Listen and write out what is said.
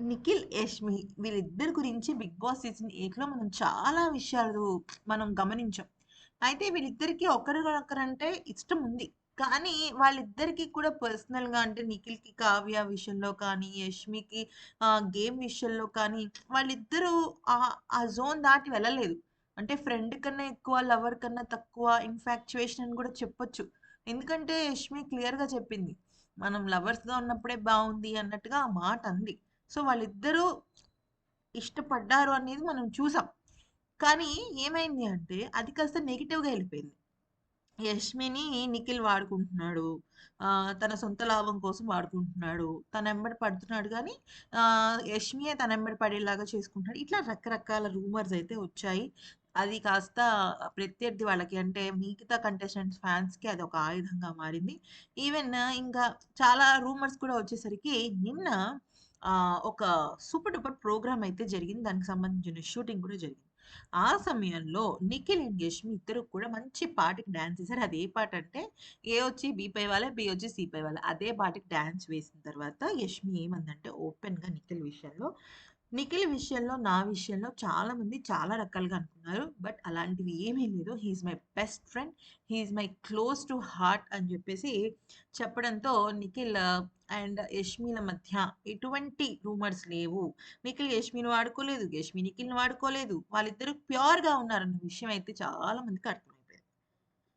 నిఖిల్, యష్మి వీళ్ళిద్దరి గురించి 'big boss' season ఎయిట్లో మనం చాలా విషయాలు మనం గమనించాం. అయితే వీళ్ళిద్దరికీ ఒకరికొకరంటే ఇష్టం ఉంది. కానీ వాళ్ళిద్దరికీ కూడా పర్సనల్‌గా అంటే నిఖిల్‌కి కావ్య విషయంలో కానీ, యష్మికి గేమ్ విషయంలో కానీ వాళ్ళిద్దరూ ఆ జోన్ దాటి వెళ్ళలేదు. అంటే ఫ్రెండ్ కన్నా ఎక్కువ, లవర్ కన్నా తక్కువ ఇన్‌ఫాక్చుయేషన్ అని కూడా చెప్పొచ్చు. ఎందుకంటే యష్మి క్లియర్‌గా చెప్పింది. మనం లవర్స్‌గా ఉన్నప్పుడే బాగుంది అన్నట్టుగా ఆ మాట అంది. సో, వాళ్ళిద్దరూ ఇష్టపడ్డారు అనేది మనం చూసాం. కానీ ఏమైంది అంటే అది కాస్త నెగిటివ్గా వెళ్ళిపోయింది యష్మిని నిఖిల్ వాడుకుంటున్నాడు. తన సొంత లాభం కోసం వాడుకుంటున్నాడు. తన తనెంబడి పడుతున్నాడు కానీ యష్మియే తన తనెంబడి పడేలాగా చేసుకుంటున్నాడు. ఇట్లా రకరకాల రూమర్స్ అయితే వచ్చాయి. అది కాస్త ప్రత్యర్థి వాళ్ళకి అంటే మిగతా కంటెస్టెంట్స్ ఫ్యాన్స్‌కి అది ఒక ఆయుధంగా మారింది. ఈవెన్ ఇంకా చాలా రూమర్స్ కూడా వచ్చేసరికి నిన్న ఆహ్, ఒక సూపర్ డూపర్ ప్రోగ్రామ్ అయితే జరిగింది. దానికి సంబంధించిన షూటింగ్ కూడా జరిగింది. ఆ సమయంలో నిఖిల్ అండ్ యష్మి ఇద్దరు కూడా మంచి పాటకి డాన్స్ చేశారు. అది ఏ పాటంటే ఏ వచ్చి బి పై వాళ్ళే, బి వచ్చి సి పై వాళ్ళే. అదే పాటకి డాన్స్ వేసిన తర్వాత యష్మి ఏమందంటే ఓపెన్‌గా నిఖిల్ విషయంలో, నిఖిల్ విషయంలో, నా విషయంలో చాలామంది చాలా రకాలుగా అనుకున్నారు. బట్ అలాంటివి ఏమీ లేదు. He's my best friend. He's my close to heart అని చెప్పేసి చెప్పడంతో నిఖిల్ అండ్ యష్మిల మధ్య ఎటువంటి రూమర్స్ లేవు. నిఖిల్ యష్మిని వాడుకోలేదు. యష్మి నిఖిల్‌ని వాడుకోలేదు. వాళ్ళిద్దరూ ప్యూర్‌గా ఉన్నారన్న విషయం అయితే చాలా అర్థం